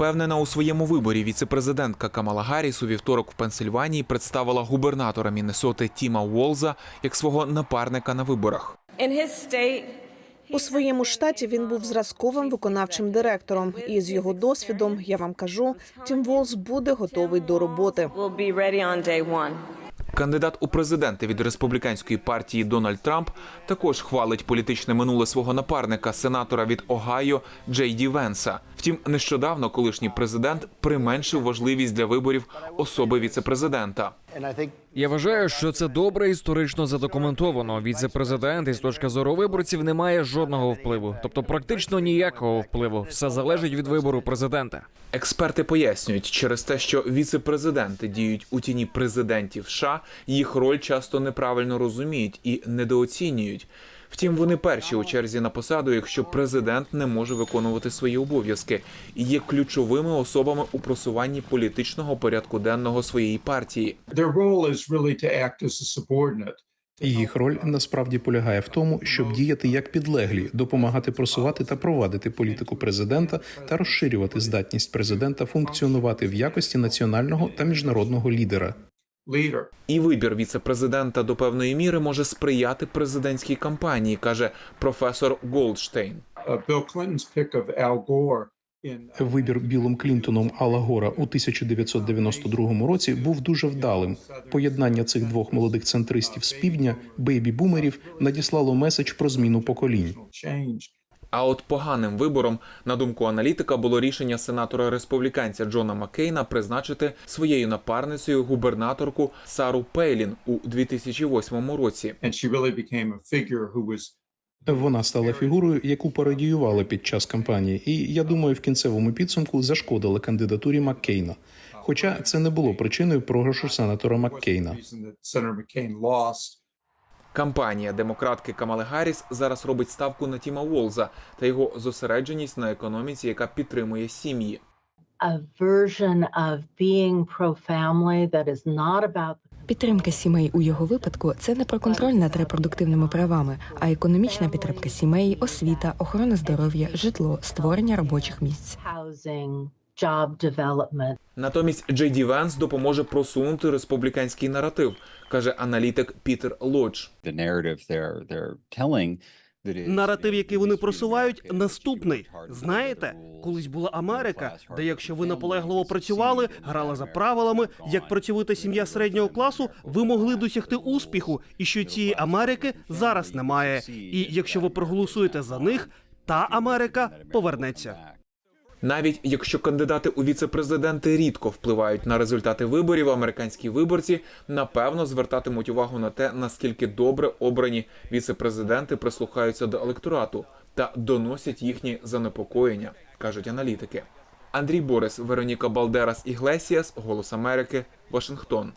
Впевнена у своєму виборі віцепрезидентка Камала Гарріс у вівторок в Пенсильванії представила губернатора Міннесоти Тіма Уолза як свого напарника на виборах. У своєму штаті він був зразковим виконавчим директором, і з його досвідом я вам кажу, Тім Волз буде готовий до роботи. Кандидат у президенти від республіканської партії Дональд Трамп також хвалить політичне минуле свого напарника, сенатора від Огайо Джей Ді Венса. Втім, нещодавно колишній президент применшив важливість для виборів особи віцепрезидента. Я вважаю, що це добре історично задокументовано. Віце-президент із точки зору виборців не має жодного впливу, тобто практично ніякого впливу. Все залежить від вибору президента. Експерти пояснюють, через те, що віцепрезиденти діють у тіні президентів США, їх роль часто неправильно розуміють і недооцінюють. Втім, вони перші у черзі на посаду, якщо президент не може виконувати свої обов'язки і є ключовими особами у просуванні політичного порядку денного своєї партії. Їх роль насправді полягає в тому, щоб діяти як підлеглі, допомагати просувати та провадити політику президента та розширювати здатність президента функціонувати в якості національного та міжнародного лідера. І вибір віцепрезидента до певної міри може сприяти президентській кампанії, каже професор Голдштейн. Uh, Bill Clinton's pick of Al Gore in Вибір Білом Клінтоном Алла Гора у 1992 році був дуже вдалим. Поєднання цих двох молодих центристів з півдня, бейбі-бумерів, надіслало меседж про зміну поколінь. А от поганим вибором, на думку аналітика, було рішення сенатора республіканця Джона Маккейна призначити своєю напарницею губернаторку Сару Пейлін у 2008 році. Вона стала фігурою, яку пародіювали під час кампанії, і я думаю, в кінцевому підсумку зашкодила кандидатурі Маккейна. Хоча це не було причиною програшу сенатора Маккейна. Кампанія демократки Камали Гарріс зараз робить ставку на Тіма Волза та його зосередженість на економіці, яка підтримує сім'ї. Підтримка сімей у його випадку це не про контроль над репродуктивними правами, а економічна підтримка сімей, освіта, охорона здоров'я, житло, створення робочих місць. Job development. Натомість Джей Ді Венс допоможе просунути республіканський наратив, каже аналітик Пітер Лодж. the narrative they're they're telling that is Наратив, який вони просувають, наступний. Знаєте, колись була Америка, де якщо ви наполегливо працювали, грали за правилами, як працьовита сім'я середнього класу, ви могли досягти успіху, і що цієї Америки зараз немає. І якщо ви проголосуєте за них, та Америка повернеться. Навіть якщо кандидати у віцепрезиденти рідко впливають на результати виборів, американські виборці напевно звертатимуть увагу на те, наскільки добре обрані віцепрезиденти прислухаються до електорату та доносять їхні занепокоєння, кажуть аналітики. Андрій Борис, Вероніка Балдерас Іглесіас, Голос Америки, Вашингтон.